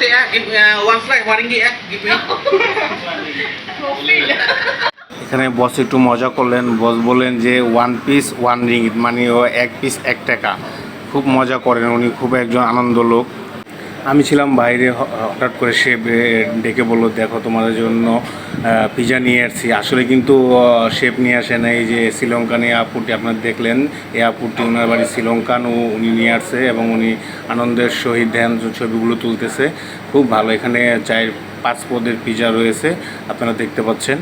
teh ah, give uh, one flight, one ringgit ah, give me. এখানে বস একটু মজা করলেন। বস বললেন যে ওয়ান পিস ওয়ান রিঙ্গিত মানে ও এক পিস এক টাকা। খুব মজা করেন। উনি খুব একজন আনন্দ লোক। আমি ছিলাম বাইরে হঠাৎ করে সে ডেকে বলল, দেখো, তোমাদের জন্য পিজা নিয়ে আসছি। আসলে কিন্তু শেপ নিয়ে আসে না এই যে শ্রীলঙ্কান এই আপুটি আপনারা দেখলেন, এই আপুটি ওনার বাড়ি শ্রীলঙ্কান, ও উনি নিয়ে আসছে এবং উনি আনন্দের সহিত ধ্যান ছবিগুলো তুলতেছে। খুব ভালো, এখানে চায়ের পাঁচ পদের পিজা রয়েছে, আপনারা দেখতে পাচ্ছেন।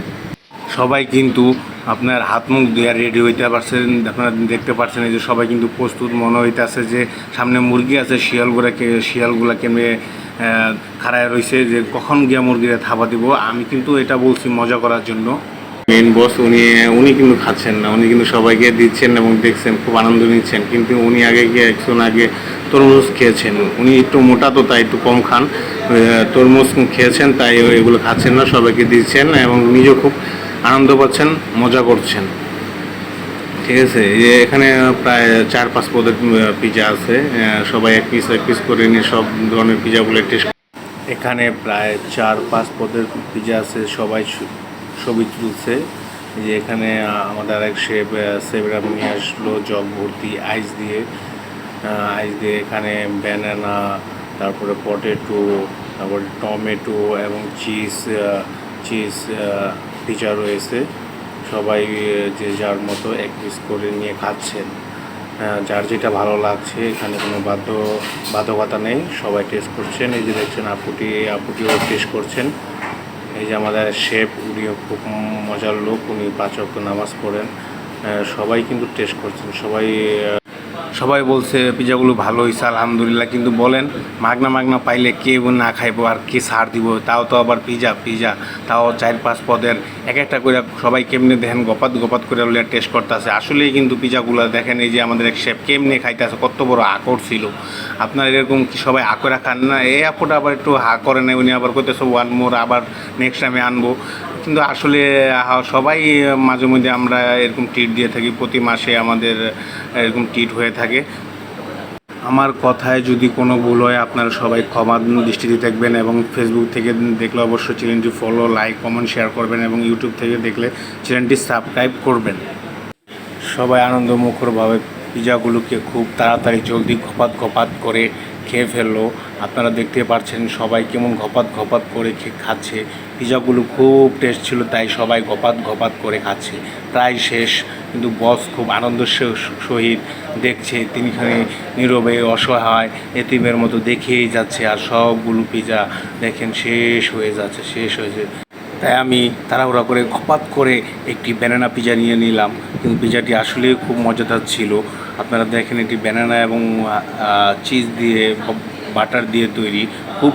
সবাই কিন্তু আপনার হাত মুখ দেওয়া রেডি হইতে পারছেন। আপনারা দেখতে পারছেন এই যে সবাই কিন্তু প্রস্তুত মনে হইতেছে যে সামনে মুরগি আছে, শিয়ালগুলাকে শিয়ালগুলা কেমনে খাড়ায় রয়েছে যে কখন গিয়া মুরগিরা থাবা দিব। আমি কিন্তু এটা বলছি মজা করার জন্য। মেন বস উনি উনি কিন্তু খাচ্ছেন না। উনি কিন্তু সবাইকে দিচ্ছেন এবং দেখছেন, খুব আনন্দ নিচ্ছেন। কিন্তু উনি আগে গিয়ে একজন আগে তরমুজ খেয়েছেন। উনি একটু মোটা তো, তাই একটু কম খান। তরমুজ খেয়েছেন, তাই এগুলো খাচ্ছেন না, সবাইকে দিচ্ছেন এবং নিজেও খুব আনন্দ পাচ্ছেন, মজা করছেন। ঠিক আছে যে এখানে প্রায় চার পাঁচ পদের পিজা আছে। সবাই এক পিস এক পিস করে নিয়ে সব ধরনের পিজাগুলো টেস্ট এখানে প্রায় চার পাঁচ পদের পিজা আছে, সবাই ছবি তুলছে। যে এখানে আমাদের এক শেপ সেভরাম নিয়ে আসলো জগ ভর্তি আইস দিয়ে। আইস দিয়ে এখানে ব্যানানা তারপরে পটেটো তারপরে টমেটো এবং চিজ চিজ পিজা রয়েছে। সবাই যে যার মতো এক পিস করে নিয়ে খাচ্ছেন। যার যেটা ভালো লাগছে, এখানে কোনো বাধ্য, বাধ্যকতা নেই। সবাই টেস্ট করছেন। এই যে দেখছেন, আপুটি, আপুটিও টেস্ট করছেন। এই যে আমাদের শেফ উনিও খুব মজার লোক। উনি পাঁচ ওয়াক্ত নামাজ পড়েন। সবাই কিন্তু টেস্ট করছেন। সবাই সবাই বলছে, পিজাগুলো ভালো হয়েছে আলহামদুলিল্লাহ। কিন্তু বলেন, মাগনা মাগনা পাইলে কে না খাইবো আর কে সার দিব? তাও তো আবার পিজা পিজা। তাও চার পাঁচ পদের এক একটা করে সবাই কেমনে দেখেন, গপাত গপাত করে টেস্ট করতেছে। আসলেই কিন্তু পিজাগুলো দেখেন, এই যে আমাদের এক শেফ কেমনে খাইতেছে, কত বড় আকর ছিল। আপনার এরকম কি সবাই আকরা খান না? এই আপুটা আবার একটু হা করে নেই উনি আবার করতেছে ওয়ান মোর আবার নেক্সট টাইমে আনব। কিন্তু আসলে সবাই মাঝে মধ্যে আমরা এরকম ট্রিট দিয়ে থাকি। প্রতি মাসে আমাদের এরকম ট্রিট হয়ে থাকে। আমার কথায় যদি কোনো ভুল হয়, আপনারা সবাই ক্ষমা দৃষ্টিতে দেখবেন এবং ফেসবুক থেকে দেখলে অবশ্যই চ্যানেলটি ফলো লাইক কমেন্ট শেয়ার করবেন এবং ইউটিউব থেকে দেখলে চ্যানেলটি সাবস্ক্রাইব করবেন। সবাই আনন্দমুখরভাবে পিজাগুলোকে খুব তাড়াতাড়ি জলদি খপাত খপাত করে খেয়ে ফেলল। আপনারা দেখতে পাচ্ছেন সবাই কেমন ঘপাত ঘপাত করে খাচ্ছে। পিজাগুলো খুব টেস্ট ছিল, তাই সবাই ঘপাত ঘপাত করে খাচ্ছে। প্রায় শেষ, কিন্তু বস খুব আনন্দ সহিত দেখছে। তিনি খানে নীরবে অসহায় এতিমের মতো দেখেই যাচ্ছে আর সবগুলো পিজা দেখেন শেষ হয়ে যাচ্ছে, শেষ হয়েছে তাই আমি তাড়াহুড়া করে খপাত করে একটি ব্যানানা পিজা নিয়ে নিলাম। কিন্তু পিজাটি আসলেই খুব মজাদার ছিল। আপনারা দেখেন এটি ব্যানানা এবং চিজ দিয়ে বাটার দিয়ে তৈরি। খুব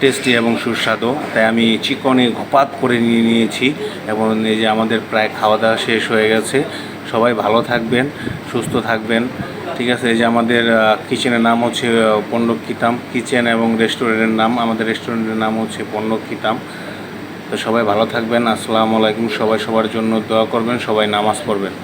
টেস্টি এবং সুস্বাদু। তাই আমি চিকনে ঘপাত করে নিয়ে নিয়েছি এবং এই যে আমাদের প্রায় খাওয়া দাওয়া শেষ হয়ে গেছে। সবাই ভালো থাকবেন, সুস্থ থাকবেন। ঠিক আছে, এই যে আমাদের কিচেনের নাম হচ্ছে পণ্যকিতাম কিচেন এবং রেস্টুরেন্টের নাম, আমাদের রেস্টুরেন্টের নাম হচ্ছে পণ্যকিতাম। তো সবাই ভালো থাকবেন। আসসালামু আলাইকুম। সবাই সবার জন্য দোয়া করবেন, সবাই নামাজ পড়বেন।